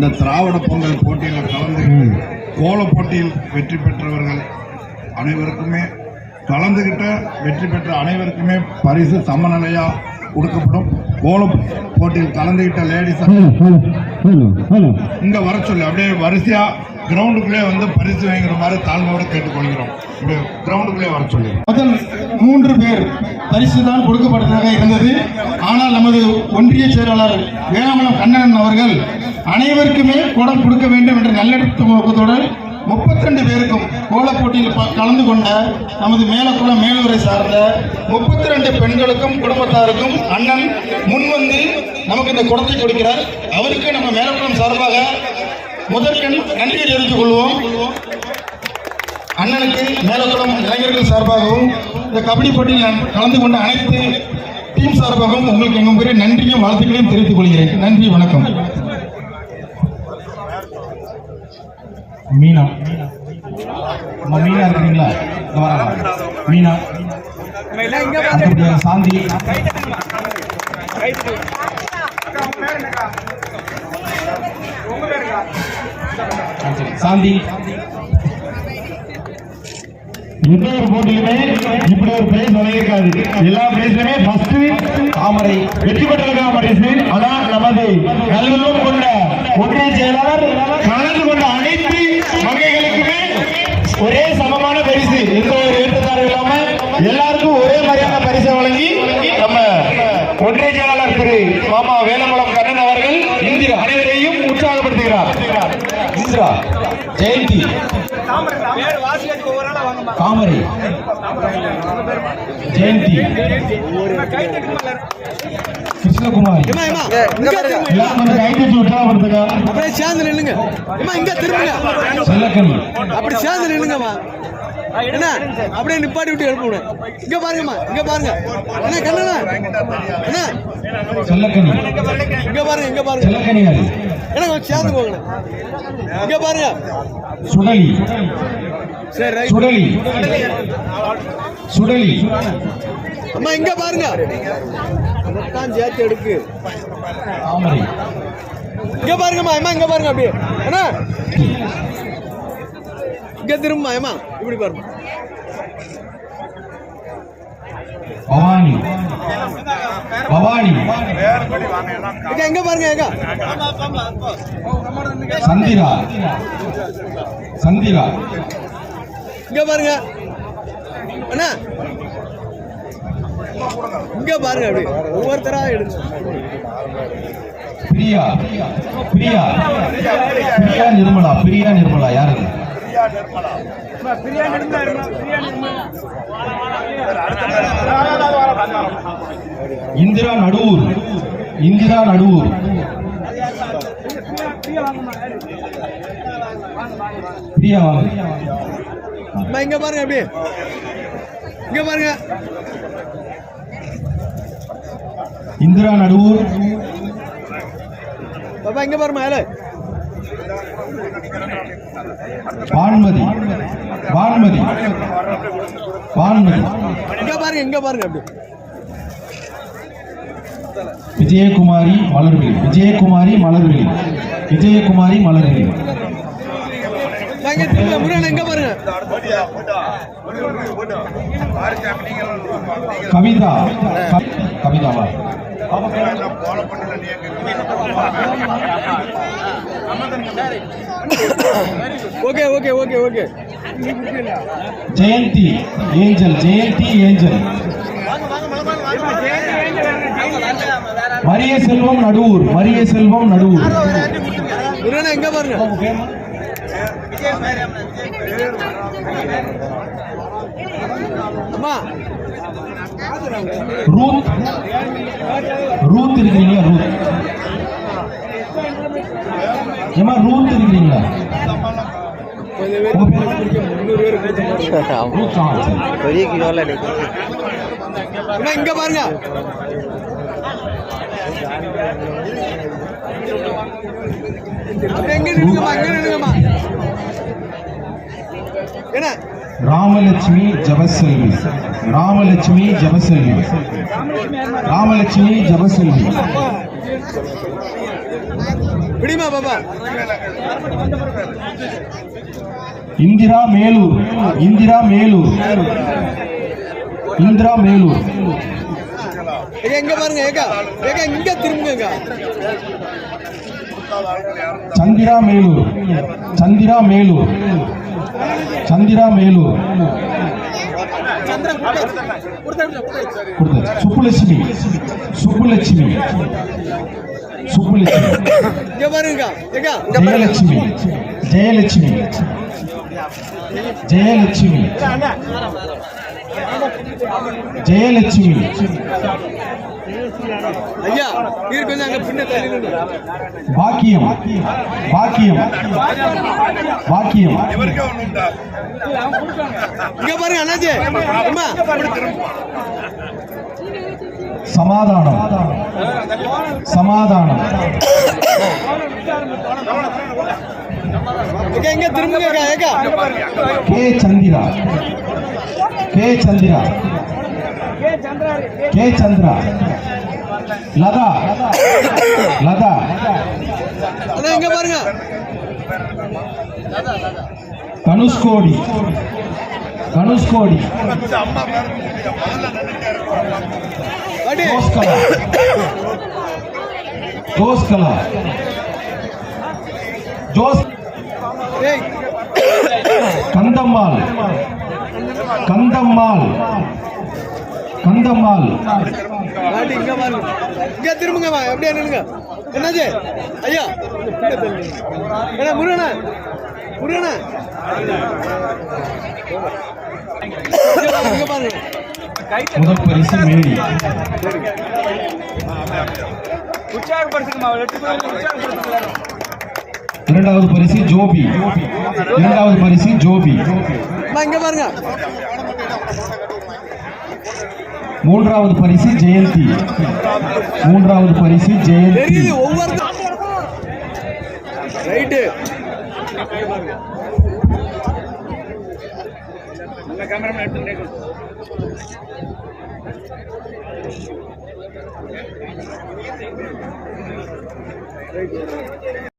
இந்த திராவிட பொங்கல் போட்டியில் கலந்து கோல போட்டியில் வெற்றி பெற்றவர்கள் அனைவருக்குமே கலந்துகிட்ட வெற்றி பெற்ற அனைவருக்குமே பரிசு சமநிலையா கொடுக்கப்படும் கோல போட்டியில் கலந்துகிட்ட லேடிஸ் இங்க வர சொல்லி அப்படியே வரிசையா கிரவுண்டுக்குள்ளே வந்து பரிசு வாங்குற மாதிரி தாழ்மையோட கேட்டுக்கொள்கிறோம். கிரவுண்டுக்குள்ளே வர சொல்லி. முதல் மூன்று பேர் பரிசு தான் கொடுக்கப்பட்டதாக இருந்தது. ஆனால் நமது ஒன்றிய செயலாளர் வேளாமலம் கண்ணன் அவர்கள் அனைவருக்குமே குடம் கொடுக்க வேண்டும் என்ற நல்லெடுத்த நோக்கத்தோடு முப்பத்தி ரெண்டு பேருக்கும் கோலப் போட்டியில் ப- கலந்து கொண்ட நமது மேலக்குளம் மேலூரை சார்ந்த முப்பத்தி ரெண்டு பெண்களுக்கும் குடும்பத்தாருக்கும் அண்ணன் முன்வந்து நமக்கு இந்த குடத்தை கொடுக்கிறார். அவருக்கு நம்ம மேலக்குளம் சார்பாக முதற்கண் நன்றியை தெரிவித்துக் கொள்வோம். அண்ணனுக்கு மேலக்குளம் இளைஞர்கள் சார்பாகவும் இந்த கபடி போட்டியில் நான் கலந்து கொண்ட அனைத்து டீம் சார்பாகவும் உங்களுக்கு எங்கும் பெரிய நன்றியும் வாழ்த்துக்களையும் தெரிவித்துக் கொள்கிறேன். நன்றி வணக்கம். மீனா. மீனா இருக்கிறீங்களா? இங்க வராங்க மீனா. சாந்தி. சாந்தி. எந்த ஒரு போட்டியிலுமே இப்படி ஒரு பிரைஸ் வழங்கியிருக்காது எல்லா பிரைஸ்லுமே ஃபர்ஸ்ட் தாமரை. வெற்றி பெற்றிருக்காங்க பரிசு ஆனால் நமது நல்லுள்ளம் கொண்ட ஒன்றிய செயலாளர் கலந்து கொண்ட அனைத்து ஒரே சமமான பரிசு எந்த ஒரு ஏற்றத்தாழ்வு இல்லாம எல்லாருக்கும் ஒரே மாதிரியான பரிசை வழங்கி நம்ம ஒன்றிய செயலாளர் திரு மாமா வேலங்குளம் கண்ணன் அவர்கள் இந்திர அனைவரையும் உற்சாகப்படுத்துகிறார். இந்திரா ஜெயந்தி. தாமரை ஜெயந்தி. கிருஷ்ணகுமாரி. அப்படியே சேர்ந்து நில்லுங்க. இங்க திரும்புங்க. அப்படி சேர்ந்து நில்லுங்கம்மா. என்ன? அப்படியே நிப்பாட்டி விட்டு எழுப்புங்க. இங்க பாருங்கம்மா இங்க பாருங்க. என்ன கண்ணனா என்ன இங்க பாருங்க இங்க பாருங்க. என்ன கொஞ்சம் சேர்ந்து போகணும் இங்க பாருங்க. சுடலி. சுடலி. சுடலி. அம்மா இங்க பாருங்க. தான் சேர்த்து எடுக்கு. தாமரை இங்க பாருங்கம்மா அம்மா இங்க பாருங்க அப்படியே. என்ன இங்க திரும்ப அம்மா. இப்படி பாருங்க பவானி. பவானி. இங்க எங்க பாருங்க எங்க சந்திரா. சந்திரா. இங்க பாருங்க. அண்ணா. இங்க பாருங்க அப்படி. ஒவ்வொருத்தரா எடுத்து பிரியா பிரியா பிரியா நிர்மலா பிரியா நிர்மலா யாரு அது? இந்திரா நடுவூர் இந்திரா நடுவூர். பிரியா வாங்க. இங்க பாருங்க அப்படியே. இங்க பாருங்க. இந்திரா நடுவூர் பாப்பா இங்க பாருமா ஏல வான்மதி வான்மதி வான்மதி இங்க பாருங்க இங்க பாருங்க அப்படி விஜயகுமாரி மலர்விழி. விஜயகுமாரி மலர்விழி. விஜயகுமாரி மலர்விழி. நான் இங்க திரும்ப முருகன் இங்க பாருங்க Kavitha கவிதாவா okay okay okay okay. Jayanthi Angel Jayanthi Angel. Mariya Selvam Naduvur. Mariya Selvam Naduvur. இங்க பாருங்க? ரூத் ரூத் இருக்கிறீங்களா ரூத் ஏமா ரூத் இருக்கிறீங்களா கொஞ்சம் பேர் இங்க பாருங்க எங்க நின்னுங்கம்மா எங்க நின்னுங்கம்மா ராமலட்சுமி ஜபசெல்வி. ராமலட்சுமி ஜபசெல்வி. ராமலட்சுமி ஜபசெல்வி. பிடிமா பாப்பா. இந்திரா மேலூர். இந்திரா மேலூர். இந்திரா மேலூர். இங்க பாருங்க ஏக்கா. ஏக்கா இங்க திரும்புங்க சந்திரா மேலூர். சந்திரா மேலூர். சந்திரா மேலூர். சுப்புலட்சுமி. சுப்புலட்சுமி. சுப்புலட்சுமி. ஜெயலட்சுமி. ஜெயலட்சுமி. ஜெயலட்சுமி. ஜெயலட்சுமி. ஐயா நீர் கொஞ்சம் அங்க பின்ன. பாக்கியம் பாக்கியம் பாக்கியம் இங்க பாருங்க அண்ணாச்சி அம்மா. சமாதானம். சமாதானம். ஏக்கா ஏக்கா K Chandra. K Chandra. K Chandra Latha. Latha. அண்ணா இங்க பாருங்க. தனுஷ்கோடி. தனுஷ்கோடி. தோஸ்கலா. தோஸ்கலா. ஜோஸ் கந்தம்மாள். கந்தம்மாள். கந்தம்மாள். வாடி இங்க இங்க திரும்புங்கம்மா எப்படியா நில்லுங்க. என்னாச்சு? ஐயா. ஏன்னா முருகனா? முருகனா? முதல் பரிசு மேரி இரண்டாவது பரிசு ஜோபி. இரண்டாவது பரிசு ஜோபி. மூன்றாவது பரிசு ஜெயந்தி. மூன்றாவது பரிசு ஜெயந்தி. ஒவ்வொருத்தரும் ரைட்டு.